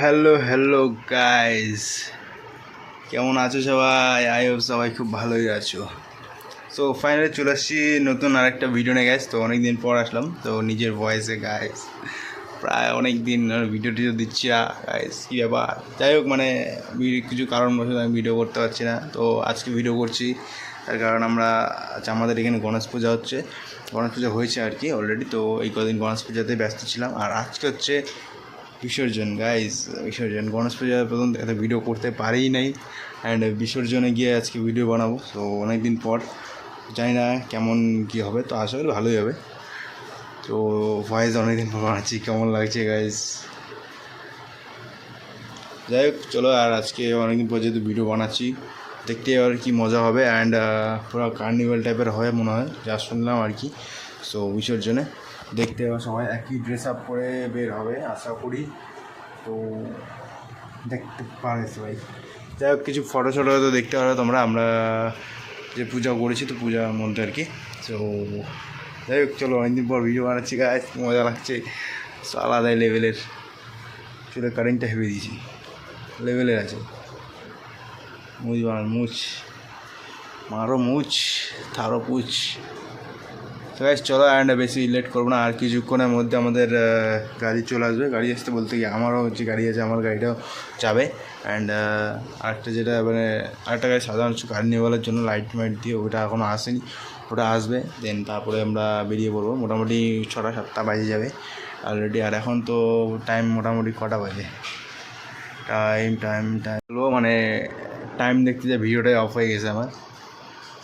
Hello hello guys কেমন আছো সবাই? আই হোপ সবাই খুব ভালোই আছো। সো ফাইনালি চলে আসছি নতুন আরেকটা ভিডিও নিয়ে গাইস তো অনেক দিন পর আসলাম। তো নিজের ভয়েসে গাইস প্রায় অনেক দিন ভিডিও টিডিও দিচ্ছি না গাইস কী ব্যাপার? যাই হোক মানে কিছু কারণবশত আমি ভিডিও করতে পারছি না। তো আজকে ভিডিও করছি। তার কারণ আমরা আচ্ছা আমাদের এখানে গণেশ পূজা হচ্ছে। গণেশ পূজা হয়েছে আর কি অলরেডি তো এই কদিন গণেশ পূজাতে ব্যস্ত ছিলাম। আর আজকে হচ্ছে বিসর্জন গাইজ বিসর্জন। গণেশ পূজা পর্যন্ত এত ভিডিও করতে পারিই নাই। অ্যান্ড বিসর্জনে গিয়ে আজকে ভিডিও বানাবো। তো অনেক দিন পর, জানি না কেমন কী হবে। তো আশা করি ভালোই হবে। তো ভয়েস অনেকদিন পর বানাচ্ছি। কেমন লাগছে গাইজ যাই হোক, চলো, আর আজকে অনেকদিন পর যেহেতু ভিডিও বানাচ্ছি, দেখতে আর কি মজা হবে। অ্যান্ড পুরো কার্নিভাল টাইপের হয় মনে হয়। যা শুনলাম আর কি। সো বিসর্জনে। দেখতে সবাই একই ড্রেস আপ করে বের হবে, আশা করি। তো দেখতে পারে সবাই যাই হোক, কিছু ফটো শটো তো দেখতে পারো তোমরা। আমরা যে পূজা করেছি, তো পূজার মধ্যে আর কি। তো যাই হোক, চলো, অনেকদিন পর ভিডিও বানাচ্ছি গাছ মজা লাগছে। আলাদাই লেভেলের চুলে কারেন্টটা হেবে দিয়েছি। লেভেলের আছে। মুচ বানান মুচ মারো মুচ থারো পুচ তো গাইজ চলো অ্যান্ড বেশি লেট করব না। আর কিছুক্ষণের মধ্যে আমাদের গাড়ি চলে আসবে। গাড়ি আসতে বলতে কি আমারও হচ্ছে গাড়ি আছে, আমার গাড়িটাও যাবে। অ্যান্ড আরেকটা যেটা মানে আরেকটা গাড়ি সাধারণ কার্নিভালের জন্য লাইট মাইট দিয়ে, ওটা এখনও আসেনি। ওটা আসবে দেন তারপরে আমরা বেরিয়ে পড়ব। মোটামুটি ছটা সাতটা বাজে যাবে অলরেডি আর এখন তো টাইম মোটামুটি কটা বাজে? টাইম টাইম টাইম মানে টাইম দেখতে যে ভিডিওটাই অফ হয়ে গেছে আমার।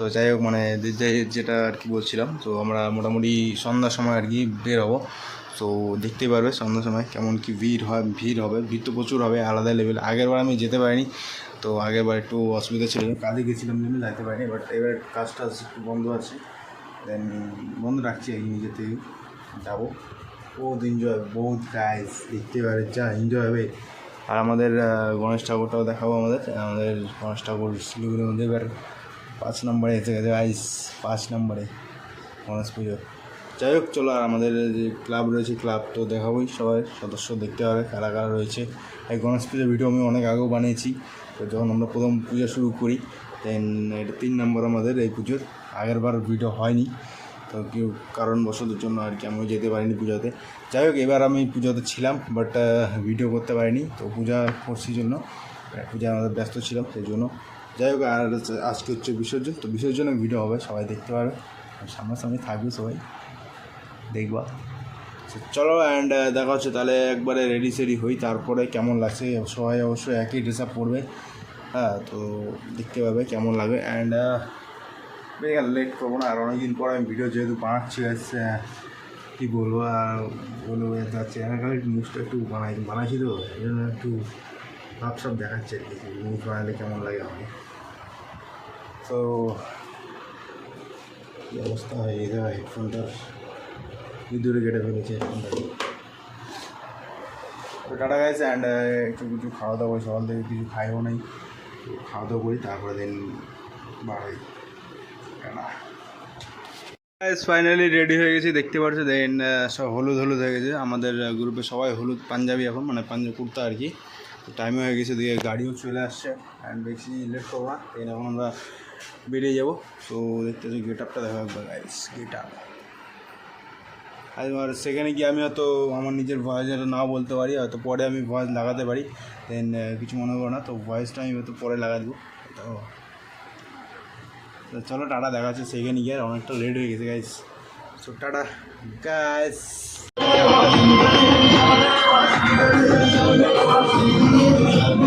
তো যাই হোক মানে যেটা আর কি বলছিলাম, তো আমরা মোটামুটি সন্ধ্যার সময় আর কি বের হব। তো দেখতেই পারবে সন্ধ্যার সময় কেমন কি ভিড় হয়, ভিড় হবে, ভিড় তো প্রচুর হবে, আলাদা লেভেল আগের বার আমি যেতে পারিনি, তো আগের বার একটু অসুবিধা ছিল, কাজে গেছিলাম জন্য যেতে পারিনি বাট এবার কাজ টাজ একটু বন্ধ আছে। দেন বন্ধ রাখছি আর নিজে থেকে, যাব। বহুত এনজয় বহুত গাইজ দেখতে পারে যা এনজয় হবে। আর আমাদের গণেশ ঠাকুরটাও দেখাবো আমাদের আমাদের গণেশ ঠাকুর শিলিগুড়ির মধ্যে এবার পাঁচ নম্বরে এসে গেছে গাইস পাঁচ নম্বরে গণেশ পুজো। যাই হোক, চলো আর আমাদের যে ক্লাব রয়েছে, ক্লাব তো দেখাবোই সবাই, সদস্য দেখতে হবে কারা কারা রয়েছে। এই গণেশ পুজোর ভিডিও আমি অনেক আগেও বানিয়েছি, তো যখন আমরা প্রথম পূজা শুরু করি দেন এটা তিন নম্বর আমাদের এই পুজোর। আগের বার ভিডিও হয়নি, তো কেউ কারণবশতের জন্য আর কি আমিও যেতে পারিনি পুজোতে। যাই হোক, এবার আমি পুজোতে ছিলাম বাট ভিডিও করতে পারিনি, তো পূজা করছি জন্য। পূজা আমাদের ব্যস্ত ছিলাম, সেই জন্য যাই হোক, আর আজকে হচ্ছে বিসর্জন, তো বিসর্জনের ভিডিও হবে, সবাই দেখতে পারবে। সামনাসামনি থাকবে সবাই, দেখবা। চলো অ্যান্ড দেখা হচ্ছে তাহলে একবারে রেডি সেডি হই, তারপরে কেমন লাগছে, সবাই অবশ্যই একই ড্রেস আপ পরবে। হ্যাঁ তো দেখতে পাবে কেমন লাগে অ্যান্ড লেট করব না। আর অনেকদিন পর আমি ভিডিও যেহেতু বানাচ্ছি কী বলব, আর বলব মুখটা একটু বানাই, বানাইছি তো, এই জন্য একটু ভাব সব দেখাচ্ছে মুখ বানালে কেমন লাগে আমাকে। তো কী অবস্থা? হয়ে গেছে হেডফোনটার দূরে কেটে ফেলেছে হেডফোনটাকে তো টাটা গেছে অ্যান্ড একটু কিছু খাওয়া দাওয়া সকাল থেকে কিছু খাইও নাই। খাওয়া দাওয়া করি, তারপরে দিন বাড়াই। ফাইনালি রেডি হয়ে গেছি, দেখতে পাচ্ছ দেন সব হলুদ হলুদ হয়ে গেছে। আমাদের গ্রুপে সবাই হলুদ, পাঞ্জাবি এখন মানে পাঞ্জাবি কুর্তা আর কি। তো টাইমও হয়ে গেছে, দিয়ে গাড়িও চলে আসছে অ্যান্ড বেশি লেট করব না দেন এখন আমরা বেরিয়ে যাব। তো দেখতে গেট আপটা দেখো একবার গাইস গেট আপ আর সেখানে গিয়ে আমি হয়তো আমার নিজের ভয়েস নাও বলতে পারি, হয়তো পরে আমি ভয়েস লাগাতে পারি। দেন কিছু মনে করো না, তো ভয়েসটা আমি হয়তো পরে লাগা দেবো। তো চলো, টাটা, দেখা যাচ্ছে সেখানে গিয়ে অনেকটা লেট হয়ে গেছে guys so tata guys I'm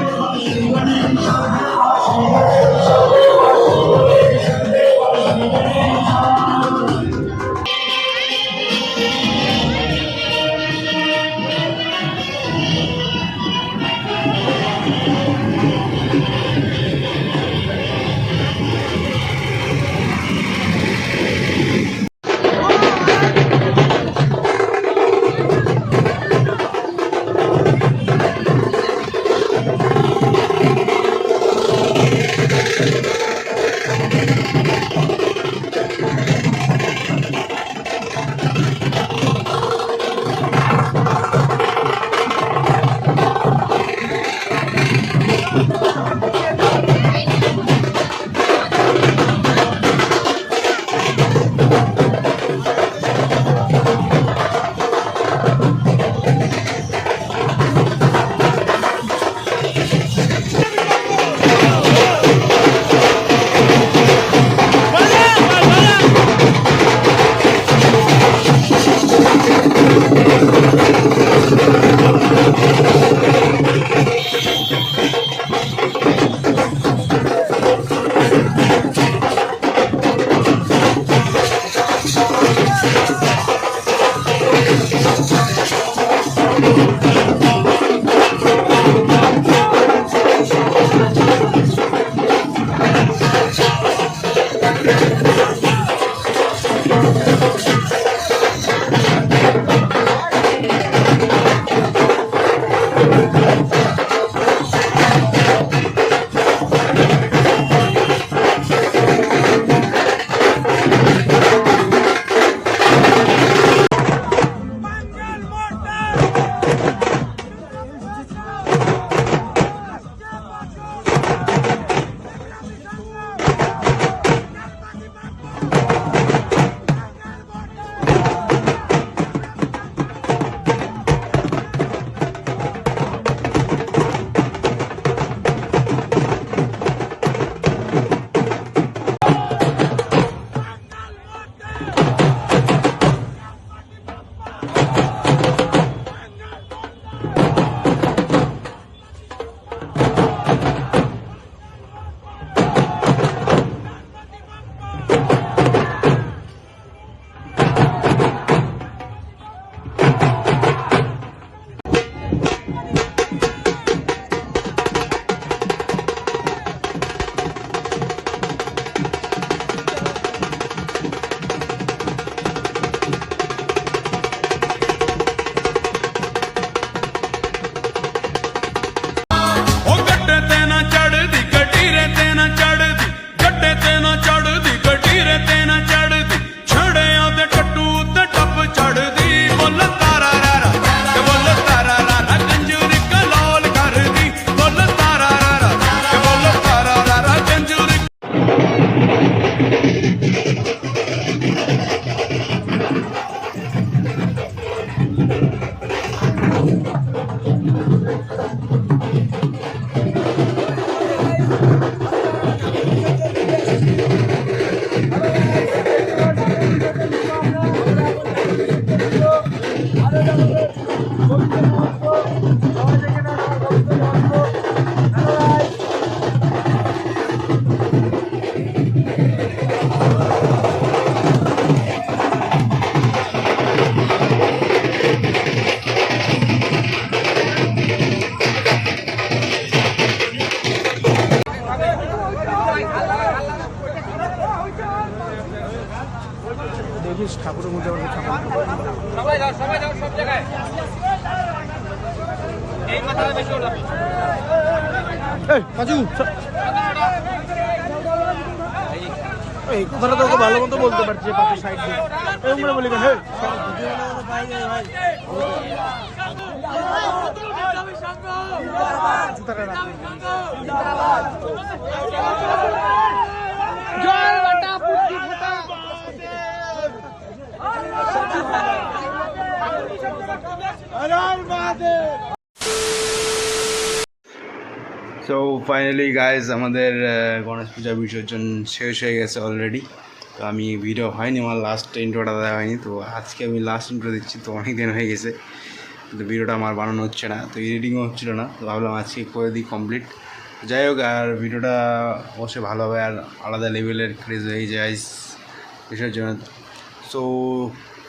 দেখিস ঠাকুরের মধ্যে আবার ঠাকুর সবাই যাও সবাই যাও সব জায়গায়। এই মাথাটা বেশি ওঠাবে এই কাজু এই কথাটা তোকে ভালো মতো বলতে পারছি পাশে সাইড দিয়ে। এরকম করে বলি কেন হে জুতাটা রাখ। সো ফাইনালি গাইজ আমাদের গণেশ পূজা বিসর্জন শেষ হয়ে গেছে অলরেডি তো আমি ভিডিও হয়নি, আমার লাস্ট ইন্ট্রোটা দেওয়া হয়নি। তো আজকে আমি লাস্ট ইন্ট্রো দিচ্ছি, তো অনেক দিন হয়ে গেছে। কিন্তু ভিডিওটা আমার বানানো হচ্ছে না, তো এডিটিংও হচ্ছিল না। তো ভাবলাম আজকে করে দিই কমপ্লিট যাই হোক, আর ভিডিওটা অবশ্যই ভালো হবে, আর আলাদা লেভেলের ক্রেজ হয়ে যায় বিসর্জন সো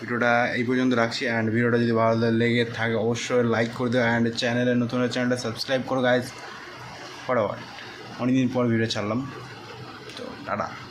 ভিডিওটা এই পর্যন্ত রাখছি অ্যান্ড ভিডিওটা যদি ভালো লেগে থাকে অবশ্যই লাইক করে দেবো অ্যান্ড চ্যানেলে নতুন চ্যানেলটা সাবস্ক্রাইব করো গাইজ ফটাফট অনেকদিন পর ভিডিও ছাড়লাম। তো, টাটা।